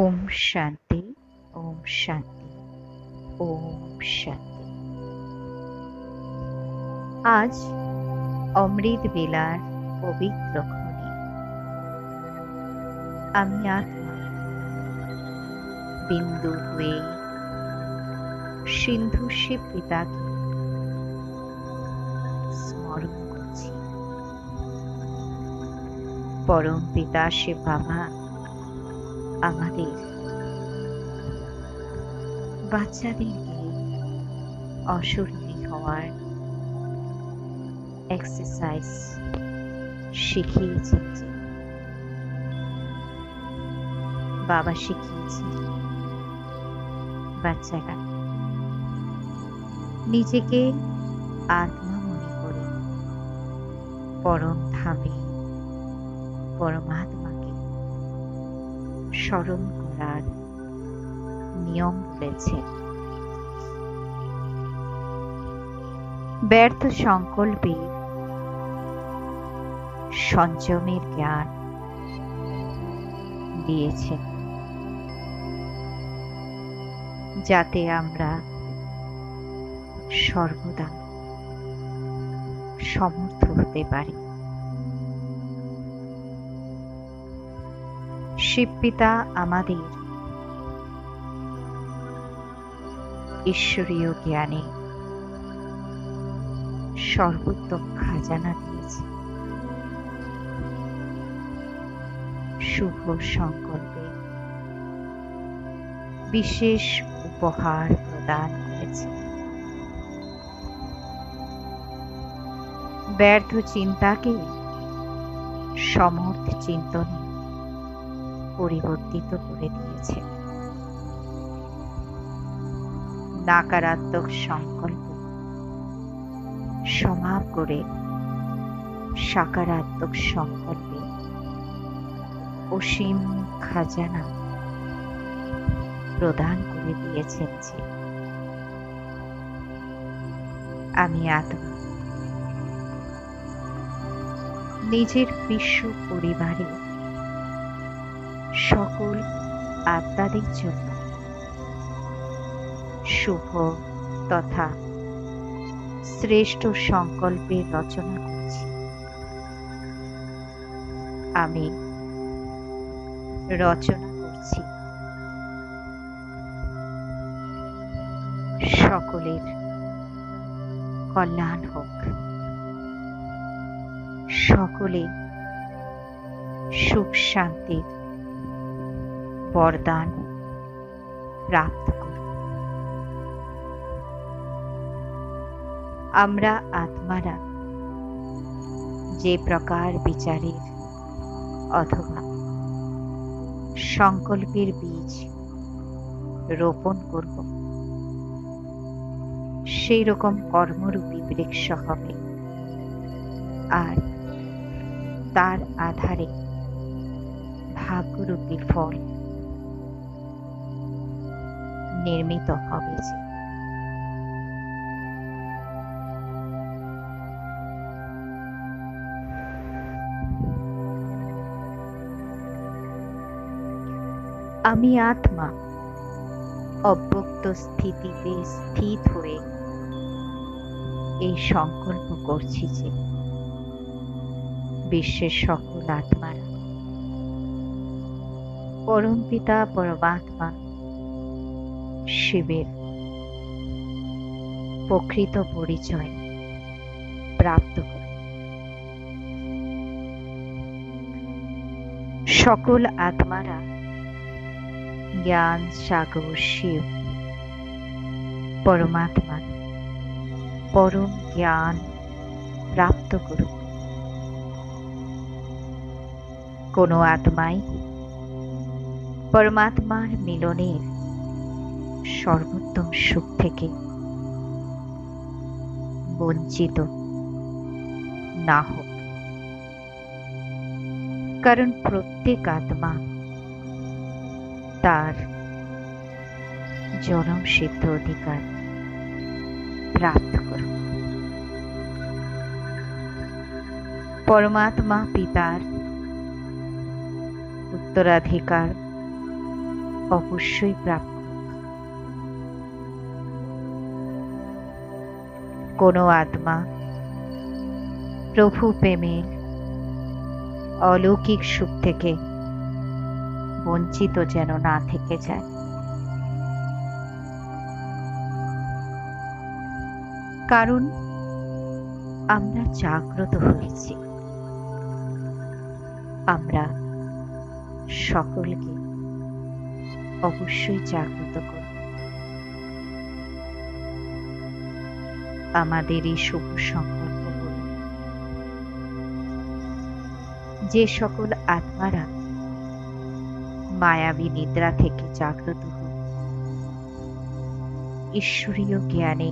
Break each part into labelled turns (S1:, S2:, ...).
S1: ওম শান্তি ওম শান্তি ওম শান্তি। আজ অমৃত বেলার পবিত্র ক্ষণে আমি আত্মা, বিন্দু হয়ে সিন্ধু শিব পিতাকে স্মরণ করছি। পরম পিতা শিব বাবা আমাদের। বাচ্চাদেরকে অশরীরী হওয়ার এক্সারসাইজ শিখিয়েছেন যে বাবা শিখিয়েছে বাচ্চারা। নিজেকে আত্মা মনে করে পরম ধামে পরমাত্মাকে স্মরণ করার নিয়ম বলেছে ব্যর্থ সংকল্পে সংযমের জ্ঞান দিয়েছেন যাতে আমরা সর্বদা সমর্থ হতে পারি। শিবপিতা আমাদের। ঈশ্বরীয় জ্ঞানে সর্বোত্তম খাজানা দিয়েছে। শুভ সংকল্পে বিশেষ উপহার প্রদান করেছে। ব্যর্থ চিন্তাকে সমর্থ চিন্তনে পরিবর্তিত করে দিয়েছে। নাকারাত্মক সংকল্প সমাপ করে সাকারাত্মক সংকল্পে অসীম খাজানা প্রদান করে দিয়েছেন যে, আমি আত্মা নিজের বিশ্ব পরিবারে সকল আত্মাদের জন্য। শুভ তথা শ্রেষ্ঠ সংকল্পের রচনা করছি। আমি রচনা করছি। সকলের কল্যাণ হোক। সকলে সুখ শান্তির বরদান। প্রাপ্ত আমরা আত্মারা, যে প্রকার বিচারের অথবা সংকল্পের বীজ রোপণ করব সেই রকম কর্মরূপী বৃক্ষ হবে। আর তার আধারে ভাগ্যরূপী ফল নির্মিত হবে যে। আমি আত্মা, অব্যক্ত স্থিতিতে স্থিত হয়ে এই সংকল্প করছি যে বিশ্বের সকল আত্মারা পরম পিতা, পরমাত্মা শিবের। প্রকৃত পরিচয় প্রাপ্ত সকল আত্মারা জ্ঞান সাগর শিব, পরমাত্মা পরম জ্ঞান প্রাপ্ত করুন কোনো আত্মাই পরমাত্মার মিলনের সর্বোত্তম সুখ থেকে। বঞ্চিত না হোক। কারণ প্রত্যেক আত্মা তার জনম সিদ্ধ অধিকার প্রাপ্ত করুন পরমাত্মা পিতার উত্তরাধিকার অবশ্যই প্রাপ্ত কোনো আত্মা। প্রভু প্রেমের অলৌকিক সুখ থেকে বঞ্চিত যেন না থেকে যায়। কারণ আমরা জাগ্রত হয়েছি। আমরা সকলকে অবশ্যই জাগ্রত করব। আমাদের এই শুভ সংকল্প করুন যে সকল আত্মারা মায়াবী নিদ্রা থেকে জাগ্রত হন ঈশ্বরীয় জ্ঞানে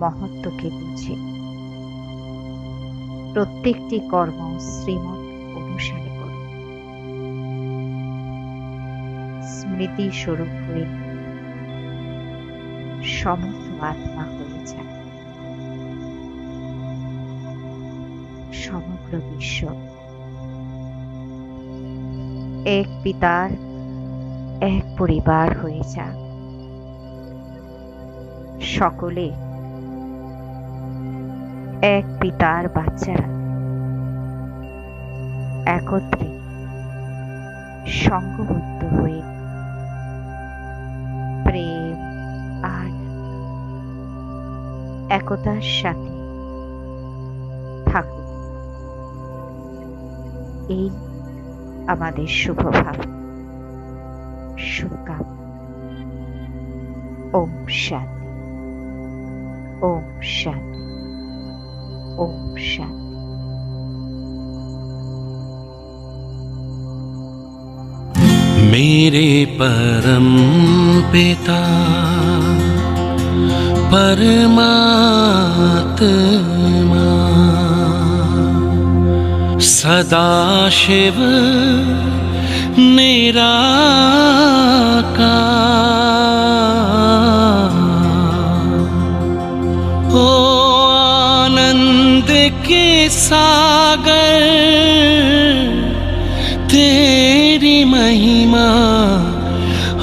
S1: মহত্বকে বুঝে প্রত্যেকটি কর্ম শ্রীমত অনুসারে করুন স্মৃতি স্বরূপ হয়ে সমস্ত আত্মা যায় সমগ্র বিশ্ব। এক পিতার, এক পরিবার হয়ে যাক। সকলে এক পিতার বাচ্চারা। একত্রে সঙ্গবদ্ধ হয়ে একতার সাথে থাকুক এই আমাদের শুভ ভাব শুভকাম ওম শান্তি ওম শান্তি ওম শান্তি
S2: मेरे परम पिता परमात्मा। सदा शिव निराकार ओ आनंद के सागर तेरी महिमा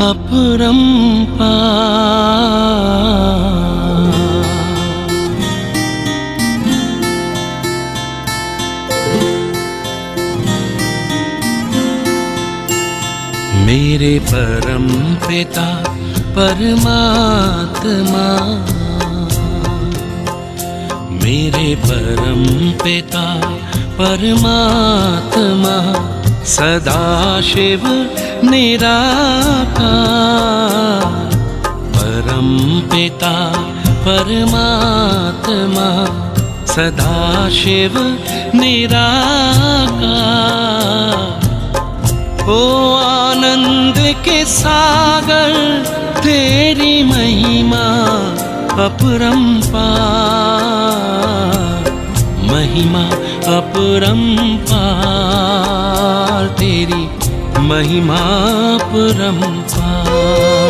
S2: अपरंपार मेरे परम पिता परमात्मा। मेरे परम पिता परमात्मा। सदा शिव परम पिता परमात्मा। सदा शिव निराकार के सागर तेरी महिमा अपरंपार महिमा अपरंपार तेरी महिमा अपरंपार